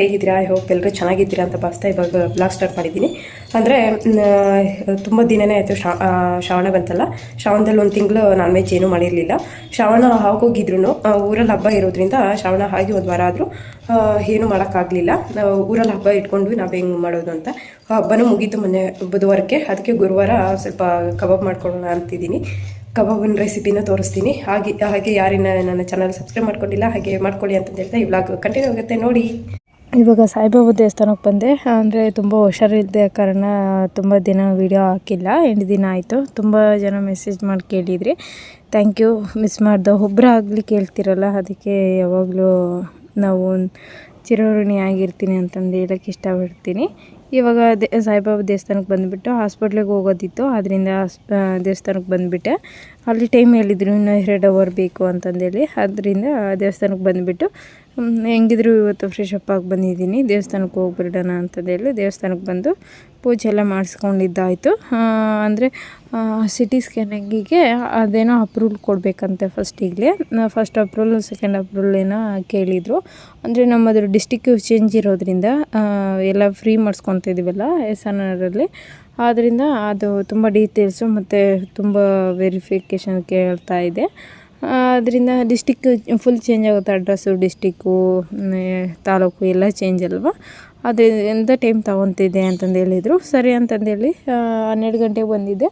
ಹೇಗಿದ್ದೀರಾ? I hope ಎಲ್ಲರೂ ಚೆನ್ನಾಗಿದ್ದೀರಾ ಅಂತ ಭಾವಿಸ್ತಾ ಇವಾಗ ಬ್ಲಾಗ್ ಸ್ಟಾರ್ಟ್ ಮಾಡಿದ್ದೀನಿ. ಅಂದರೆ ತುಂಬ ದಿನನೇ ಆಯಿತು ಶ್ರಾವಣ ಬಂತಲ್ಲ. ಶ್ರಾವಣದಲ್ಲಿ ಒಂದು ತಿಂಗಳು ನಾನ್ ವೆಜ್ ಏನೂ ಮಾಡಿರಲಿಲ್ಲ. ಶ್ರಾವಣ ಆಗೋಗಿದ್ರು ಊರಲ್ಲಿ ಹಬ್ಬ ಇರೋದ್ರಿಂದ ಶ್ರಾವಣ ಆಗಿ ಒಂದು ವಾರ ಆದರೂ ಏನೂ ಮಾಡೋಕ್ಕಾಗಲಿಲ್ಲ. ಊರಲ್ಲಿ ಹಬ್ಬ ಇಟ್ಕೊಂಡ್ವಿ ನಾವು ಹೆಂಗೆ ಮಾಡೋದು ಅಂತ. ಹಬ್ಬನೂ ಮುಗೀತು ಮೊನ್ನೆ ಬುಧವಾರಕ್ಕೆ. ಅದಕ್ಕೆ ಗುರುವಾರ ಸ್ವಲ್ಪ ಕಬಾಬ್ ಮಾಡ್ಕೊಳ್ಳೋಣ ಅಂತಿದ್ದೀನಿ. ಕಬಾಬಿನ ರೆಸಿಪಿನ ತೋರಿಸ್ತೀನಿ. ಹಾಗೆ ಹಾಗೆ ಯಾರಿನ ನನ್ನ ಚಾನಲ್ ಸಬ್ಸ್ಕ್ರೈಬ್ ಮಾಡ್ಕೊಂಡಿಲ್ಲ, ಹಾಗೆ ಮಾಡ್ಕೊಳ್ಳಿ ಅಂತ ಹೇಳ್ತಾ ಈ ವ್ಲಾಗ್ ಕಂಟಿನ್ಯೂ ಆಗುತ್ತೆ ನೋಡಿ. ಇವಾಗ ಸಾಯಿಬಾಬಾ ದೇವಸ್ಥಾನಕ್ಕೆ ಬಂದೆ. ಅಂದರೆ ತುಂಬ ಹುಷಾರಿಲ್ಲದೆ ಕಾರಣ ತುಂಬ ದಿನ ವೀಡಿಯೋ ಹಾಕಿಲ್ಲ. ಎಂಟು ದಿನ ಆಯಿತು. ತುಂಬ ಜನ ಮೆಸೇಜ್ ಮಾಡಿ ಕೇಳಿದ್ರಿ. ಥ್ಯಾಂಕ್ ಯು ಮಿಸ್ ಮಾಡ್ದೆ ಒಬ್ಬರು ಆಗಲಿ ಕೇಳ್ತಿರಲ್ಲ. ಅದಕ್ಕೆ ಯಾವಾಗಲೂ ನಾವು ಚಿರಋಣಿ ಆಗಿರ್ತೀನಿ ಅಂತಂದು ಹೇಳೋಕ್ಕೆ ಇಷ್ಟಪಡ್ತೀನಿ. ಇವಾಗ ದೇ, ಸಾಯಿಬಾಬಾ ದೇವಸ್ಥಾನಕ್ಕೆ ಬಂದುಬಿಟ್ಟು ಹಾಸ್ಪಿಟ್ಲಿಗೆ ಹೋಗೋದಿತ್ತು. ಅದರಿಂದ ದೇವಸ್ಥಾನಕ್ಕೆ ಬಂದುಬಿಟ್ಟೆ. ಅಲ್ಲಿ ಟೈಮ್ ಹೇಳಿದ್ರು ಇನ್ನೂ ಎರಡು ಅವರ್ ಬೇಕು ಅಂತಂದೇಳಿ. ಅದರಿಂದ ದೇವಸ್ಥಾನಕ್ಕೆ ಬಂದುಬಿಟ್ಟು ಹೆಂಗಿದ್ರು ಇವತ್ತು ಫ್ರೆಶ್ ಅಪ್ ಆಗಿ ಬಂದಿದ್ದೀನಿ, ದೇವಸ್ಥಾನಕ್ಕೆ ಹೋಗ್ಬಿಡೋಣ ಅಂತಂದೇಳಿ ದೇವಸ್ಥಾನಕ್ಕೆ ಬಂದು ಪೂಜೆ ಎಲ್ಲ ಮಾಡಿಸ್ಕೊಂಡಿದ್ದಾಯಿತು. ಅಂದರೆ ಸಿಟಿ ಸ್ಕ್ಯಾನಿಂಗಿಗೆ ಅದೇನೋ ಅಪ್ರೂವಲ್ ಕೊಡಬೇಕಂತೆ ಫಸ್ಟಿಗೆ ಫಸ್ಟ್ ಅಪ್ರೂವಲ್ ಸೆಕೆಂಡ್ ಅಪ್ರೂವಲ್ ಏನೋ ಕೇಳಿದರು. ಅಂದರೆ ನಮ್ಮದ್ರ ಡಿಸ್ಟಿಕ್ ಚೇಂಜ್ ಇರೋದ್ರಿಂದ ಎಲ್ಲ ಫ್ರೀ ಮಾಡಿಸ್ಕೊತ ಇದೀವಲ್ಲ ಎಸ್ ಎನ್ ಆರಲ್ಲಿ ಆದ್ದರಿಂದ ಅದು ತುಂಬ ಡೀಟೇಲ್ಸು ಮತ್ತು ತುಂಬ ವೆರಿಫಿಕೇಷನ್ ಕೇಳ್ತಾ ಇದೆ. ಅದರಿಂದ ಡಿಸ್ಟಿಕ್ ಫುಲ್ ಚೇಂಜ್ ಆಗುತ್ತೆ ಅಡ್ರೆಸ್ಸು ಡಿಸ್ಟಿಕ್ಕು ತಾಲೂಕು ಎಲ್ಲ ಚೇಂಜ್ ಅಲ್ವಾ? ಅದರಿಂದ ಟೈಮ್ ತೊಗೊತಿದ್ದೆ ಅಂತಂದು ಹೇಳಿದರು. ಸರಿ ಅಂತಂದೇಳಿ ಹನ್ನೆರಡು ಗಂಟೆಗೆ ಬಂದಿದ್ದೆ.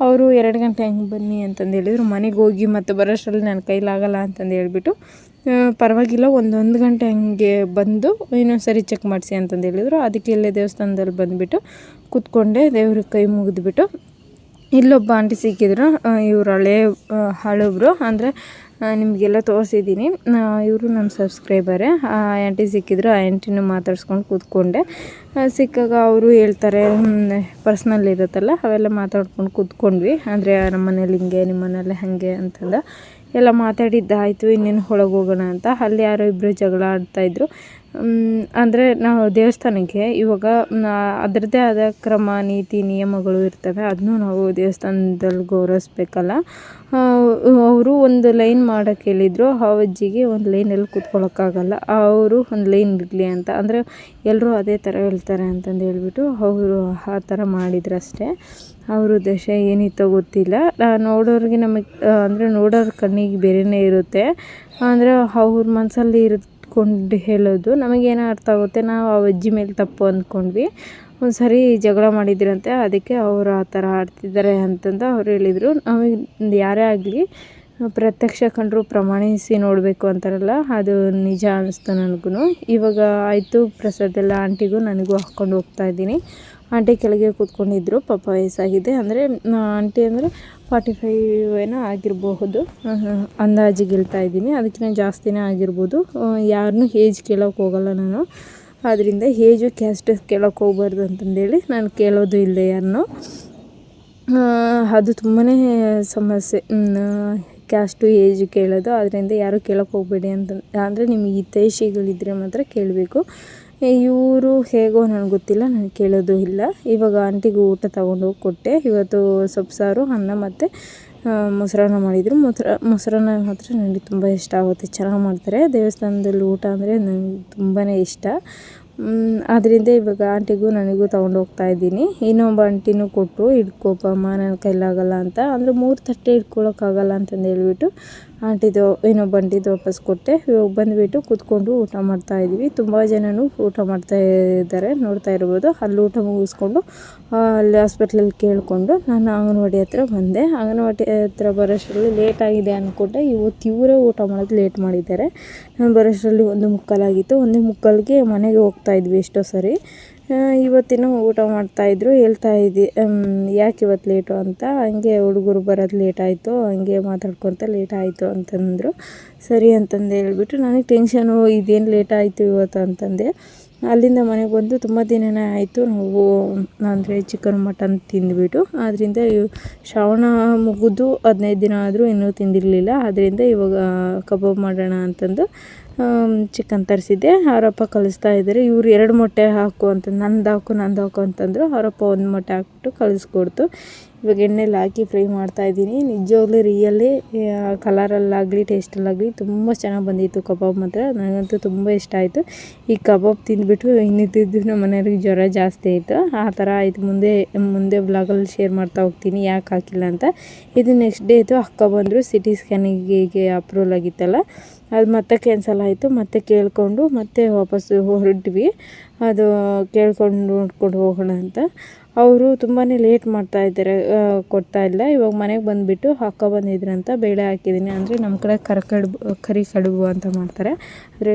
ಅವರು ಎರಡು ಗಂಟೆ ಹಂಗೆ ಬನ್ನಿ ಅಂತಂದು ಹೇಳಿದರು. ಮನೆಗೆ ಹೋಗಿ ಮತ್ತು ಬರೋಷ್ಟರಲ್ಲಿ ನನ್ನ ಕೈಲಾಗಲ್ಲ ಅಂತಂದು ಹೇಳಿಬಿಟ್ಟು ಪರವಾಗಿಲ್ಲ, ಒಂದೊಂದು ಗಂಟೆ ಹಂಗೆ ಬಂದು ಇನ್ನೊಂದು ಸರಿ ಚೆಕ್ ಮಾಡಿಸಿ ಅಂತಂದು ಹೇಳಿದರು. ಅದಕ್ಕೆ ಇಲ್ಲೇ ದೇವಸ್ಥಾನದಲ್ಲಿ ಬಂದುಬಿಟ್ಟು ಕೂತ್ಕೊಂಡೆ ದೇವ್ರಿಗೆ ಕೈ ಮುಗಿದ್ಬಿಟ್ಟು ಇಲ್ಲೊಬ್ಬ ಆಂಟಿ ಸಿಕ್ಕಿದ್ರು ಇವರು ಹಳೆ ಹಳಬರು. ಅಂದರೆ ನಿಮಗೆಲ್ಲ ತೋರಿಸಿದ್ದೀನಿ ಇವರು ನಮ್ಮ ಸಬ್ಸ್ಕ್ರೈಬರೇ. ಆ ಆಂಟಿ ಸಿಕ್ಕಿದ್ರು, ಆ ಆಂಟಿನೂ ಮಾತಾಡ್ಸ್ಕೊಂಡು ಕೂತ್ಕೊಂಡೆ. ಸಿಕ್ಕಾಗ ಅವರು ಹೇಳ್ತಾರೆ ಪರ್ಸ್ನಲ್ ಇರುತ್ತಲ್ಲ, ಅವೆಲ್ಲ ಮಾತಾಡ್ಕೊಂಡು ಕೂತ್ಕೊಂಡ್ವಿ. ಅಂದರೆ ನಮ್ಮ ಮನೇಲಿ ಹಿಂಗೆ ನಿಮ್ಮ ಮನೇಲಿ ಹಾಗೆ ಅಂತಂದ ಎಲ್ಲ ಮಾತಾಡಿದ್ದಾಯಿತು, ಇನ್ನೇನು ಒಳಗೆ ಹೋಗೋಣ ಅಂತ. ಅಲ್ಲಿ ಯಾರೋ ಇಬ್ಬರು ಜಗಳ ಆಡ್ತಾಯಿದ್ರು ಅಂದರೆ ನಾವು ದೇವಸ್ಥಾನಕ್ಕೆ ಇವಾಗ ಅದರದ್ದೇ ಆದ ಕ್ರಮ, ನೀತಿ, ನಿಯಮಗಳು ಇರ್ತವೆ ಅದನ್ನೂ ನಾವು ದೇವಸ್ಥಾನದಲ್ಲಿ ಗೌರವಿಸ್ಬೇಕಲ್ಲ. ಅವರು ಒಂದು ಲೈನ್ ಮಾಡೋಕ್ಕೆ ಹೇಳಿದ್ರು ಆ ಅಜ್ಜಿಗೆ ಒಂದು ಲೈನಲ್ಲಿ ಕೂತ್ಕೊಳ್ಳೋಕ್ಕಾಗಲ್ಲ ಅವರು ಒಂದು ಲೈನ್ ಇರಲಿ ಅಂತ. ಅಂದರೆ ಎಲ್ಲರೂ ಅದೇ ಥರ ಹೇಳ್ತಾರೆ ಅಂತಂದು ಹೇಳ್ಬಿಟ್ಟು ಅವರು ಆ ಥರ ಮಾಡಿದ್ರು ಅಷ್ಟೇ ಅವ್ರ ಉದ್ದೇಶ ಏನಿತ್ತೋ ಗೊತ್ತಿಲ್ಲ. ನೋಡೋರಿಗೆ ನಮಗೆ ಅಂದರೆ ನೋಡೋರ ಕಣ್ಣಿಗೆ ಬೇರೆಯೇ ಇರುತ್ತೆ. ಅಂದರೆ ಅವ್ರ ಮನಸ್ಸಲ್ಲಿ ಇಟ್ಕೊಂಡು ಹೇಳೋದು ನಮಗೇನೋ ಅರ್ಥ ಆಗುತ್ತೆ? ನಾವು ಆ ಅಜ್ಜಿ ಮೇಲೆ ತಪ್ಪು ಅಂದ್ಕೊಂಡ್ವಿ. ಒಂದು ಸರಿ ಜಗಳ ಮಾಡಿದ್ರಂತೆ, ಅದಕ್ಕೆ ಅವರು ಆ ಥರ ಆಡ್ತಿದ್ದಾರೆ ಅಂತಂದು ಅವ್ರು ಹೇಳಿದರು. ನಮಗೆ ಯಾರೇ ಆಗಲಿ, ಪ್ರತ್ಯಕ್ಷ ಕಂಡರೂ ಪ್ರಮಾಣಿಸಿ ನೋಡಬೇಕು ಅಂತಾರಲ್ಲ, ಅದು ನಿಜ ಅನ್ನಿಸ್ತು ನನಗೂ ಇವಾಗ ಆಯಿತು, ಪ್ರಸಾದ ಎಲ್ಲ ಆಂಟಿಗೂ ನನಗೂ ಹಾಕ್ಕೊಂಡು ಹೋಗ್ತಾ ಇದ್ದೀನಿ. ಆಂಟಿ ಕೆಳಗೆ ಕೂತ್ಕೊಂಡಿದ್ರು, ಪಾಪ ವಯಸ್ಸಾಗಿದೆ. ಅಂದರೆ ಆಂಟಿ ಅಂದರೆ ಫಾರ್ಟಿ ಫೈವ್ ಏನೋ ಆಗಿರಬಹುದು. ಅಂದಾಜಿಗೆ ಹೇಳ್ತಾ ಇದ್ದೀನಿ. ಅದಕ್ಕಿಂತ ಜಾಸ್ತಿನೇ ಆಗಿರ್ಬೋದು. ಯಾರನ್ನೂ ಏಜ್ ಕೇಳೋಕೆ ಹೋಗಲ್ಲ ನಾನು. ಆದ್ದರಿಂದ ಏಜು ಕ್ಯಾಸ್ಟ್ ಕೇಳೋಕೆ ಹೋಗ್ಬಾರ್ದು ಅಂತಂದೇಳಿ ನಾನು ಕೇಳೋದು ಇಲ್ಲ ಯಾರನ್ನೂ ಅದು ತುಂಬಾ ಸಮಸ್ಯೆ. ಕ್ಯಾಸ್ಟು ಏಜ್ ಕೇಳೋದು. ಅದರಿಂದ ಯಾರೂ ಕೇಳೋಕೆ ಹೋಗಬೇಡಿ ಅಂತ, ಅಂದರೆ ನಿಮಗೆ ಹಿತೈಷಿಗಳಿದ್ದರೆ ಮಾತ್ರ ಕೇಳಬೇಕು. ಇವರು ಹೇಗೋ ನನಗೆ ಗೊತ್ತಿಲ್ಲ ನಾನು ಕೇಳೋದು ಇಲ್ಲ. ಇವಾಗ ಆಂಟಿಗೆ ಊಟ ತಗೊಂಡೋಗಿ ಕೊಟ್ಟೆ. ಇವತ್ತು ಸೊಪ್ಪು ಸಾರು, ಅನ್ನ ಮತ್ತು ಮೊಸರನ್ನ ಮಾಡಿದರು. ಮೊಸರ, ಮೊಸರನ್ನ ಮಾತ್ರ ನನಗೆ ತುಂಬ ಇಷ್ಟ ಆಗುತ್ತೆ. ಚೆನ್ನಾಗಿ ಮಾಡ್ತಾರೆ. ದೇವಸ್ಥಾನದಲ್ಲಿ ಊಟ ಅಂದರೆ ನನಗೆ ತುಂಬಾ ಇಷ್ಟ. ಆದ್ದರಿಂದ ಇವಾಗ ಆಂಟಿಗೂ ನನಗೂ ತೊಗೊಂಡು ಹೋಗ್ತಾ ಇದ್ದೀನಿ. ಇನ್ನೊಬ್ಬ ಆಂಟಿನೂ ಕೊಟ್ಟರು ಹಿಡ್ಕೊಪ್ಪಮ್ಮ ನನ್ನ ಕೈಲಾಗಲ್ಲ ಅಂತ. ಅಂದರೆ ಮೂರು ತಟ್ಟೆ ಹಿಡ್ಕೊಳಕ್ಕಾಗಲ್ಲ ಅಂತಂದು ಹೇಳ್ಬಿಟ್ಟು ಆಂಟಿದು ಏನೋ ಬಂಡಿದ್ದು ವಾಪಸ್ ಕೊಟ್ಟೆ. ಇವಾಗ ಬಂದುಬಿಟ್ಟು ಕೂತ್ಕೊಂಡು ಊಟ ಮಾಡ್ತಾ ಇದ್ದೀವಿ. ತುಂಬ ಜನನು ಊಟ ಮಾಡ್ತಾ ಇದ್ದಾರೆ. ನೋಡ್ತಾ ಇರ್ಬೋದು. ಅಲ್ಲಿ ಊಟ ಮುಗಿಸ್ಕೊಂಡು ಅಲ್ಲಿ ಹಾಸ್ಪಿಟ್ಲಲ್ಲಿ ಕೇಳಿಕೊಂಡು ನಾನು ಅಂಗನವಾಡಿ ಹತ್ರ ಬಂದೆ. ಅಂಗನವಾಡಿ ಹತ್ರ ಬರೋಷ್ಟರಲ್ಲಿ ಲೇಟ್ ಆಗಿದೆ ಅಂದ್ಕೊಂಡೆ ಇವತ್ತು ಇವರೇ ಊಟ ಮಾಡೋದು ಲೇಟ್ ಮಾಡಿದ್ದಾರೆ. ನಾನು ಬರೋಷ್ಟರಲ್ಲಿ ಒಂದು ಮುಕ್ಕಾಲಾಗಿತ್ತು. ಒಂದು ಮುಕ್ಕಾಲಿಗೆ ಮನೆಗೆ ಹೋಗ್ತಾ ಇದ್ವಿ ಎಷ್ಟೋ ಸರಿ. ಇವತ್ತಿನ ಊಟ ಮಾಡ್ತಾಯಿದ್ರು ಹೇಳ್ತಾ ಇದ್ದಿ ಯಾಕೆ ಇವತ್ತು ಲೇಟು ಅಂತ. ಹಂಗೆ ಹುಡುಗರು ಬರೋದು ಲೇಟ್ ಆಯಿತು, ಹಂಗೆ ಮಾತಾಡ್ಕೊತ ಲೇಟ್ ಆಯಿತು ಅಂತಂದರು. ಸರಿ ಅಂತಂದು ಹೇಳ್ಬಿಟ್ಟು ನನಗೆ ಟೆನ್ಷನು ಇದೇನು ಲೇಟ್ ಆಯಿತು ಇವತ್ತು ಅಂತಂದೆ. ಅಲ್ಲಿಂದ ಮನೆಗೆ ಬಂದು ತುಂಬ ದಿನನೇ ಆಯಿತು, ನಾವು ಅಂದರೆ ಚಿಕನ್ ಮಟನ್ ತಿಂದುಬಿಟ್ಟು. ಆದ್ದರಿಂದ ಶ್ರಾವಣ ಮುಗಿದು, ಹದಿನೈದು ದಿನ ಆದರೂ ಇನ್ನೂ ತಿಂದಿರಲಿಲ್ಲ. ಆದ್ದರಿಂದ ಇವಾಗ ಕಬಾಬ್ ಮಾಡೋಣ ಅಂತಂದು ಚಿಕನ್ ತರಿಸಿದ್ದೆ. ಅವರಪ್ಪ ಕಲಿಸ್ತಾ ಇದ್ದಾರೆ. ಇವ್ರು ಎರಡು ಮೊಟ್ಟೆ ಹಾಕು ಅಂತ, ನಂದು ಹಾಕು ನಂದು ಹಾಕು ಅಂತಂದರು ಅವರಪ್ಪ ಒಂದು ಮೊಟ್ಟೆ ಹಾಕ್ಬಿಟ್ಟು ಕಳಿಸ್ಕೊಡ್ತು ಇವಾಗ ಎಣ್ಣೆಲಿ ಹಾಕಿ ಫ್ರೈ ಮಾಡ್ತಾ ಇದ್ದೀನಿ. ನಿಜವಾಗ್ಲೂ ರಿಯಲ್ಲಿ ಕಲರಲ್ಲಾಗಲಿ, ಟೇಸ್ಟಲ್ಲಾಗಲಿ ತುಂಬ ಚೆನ್ನಾಗಿ ಬಂದಿತ್ತು ಕಬಾಬ್ ಮಾತ್ರ. ನನಗಂತೂ ತುಂಬ ಇಷ್ಟ ಆಯಿತು. ಈ ಕಬಾಬ್ ತಿಂದ್ಬಿಟ್ಟು ಇನ್ನಿದ್ದು ನಮ್ಮ ಮನೆಯವ್ರಿಗೆ ಜ್ವರ ಜಾಸ್ತಿ ಆಯಿತು. ಆ ಥರ ಆಯಿತು. ಮುಂದೆ ಮುಂದೆ ಬ್ಲಾಗಲ್ಲಿ ಶೇರ್ ಮಾಡ್ತಾ ಹೋಗ್ತೀನಿ. ಯಾಕೆ ಹಾಕಿಲ್ಲ ಅಂತ. ಇದು ನೆಕ್ಸ್ಟ್ ಡೇ ಇತ್ತು. ಅಕ್ಕ ಬಂದರು ಸಿ ಟಿ ಸ್ಕ್ಯಾನಿಗೆ ಅಪ್ರೂವಲ್ ಆಗಿತ್ತಲ್ಲ. ಅದು ಮತ್ತೆ ಕ್ಯಾನ್ಸಲ್ ಆಯಿತು. ಮತ್ತೆ ಕೇಳಿಕೊಂಡು ಮತ್ತೆ ವಾಪಸ್ಸು ಹೊರಟ್ವಿ. ಅದು ಕೇಳ್ಕೊಂಡು ನೋಡ್ಕೊಂಡು ಹೋಗೋಣ ಅಂತ. ಅವರು ತುಂಬಾ ಲೇಟ್ ಮಾಡ್ತಾ ಇದ್ದಾರೆ ಕೊಡ್ತಾ ಇಲ್ಲ. ಇವಾಗ ಮನೆಗೆ ಬಂದುಬಿಟ್ಟು ಹಾಕೋ ಬಂದಿದ್ರಂತ ಬೇಳೆ ಹಾಕಿದ್ದೀನಿ ಅಂದರೆ ನಮ್ಮ ಕಡೆ ಕರ ಕಡುಬು ಕರಿ ಕಡುಬು ಅಂತ ಮಾಡ್ತಾರೆ. ಅಂದರೆ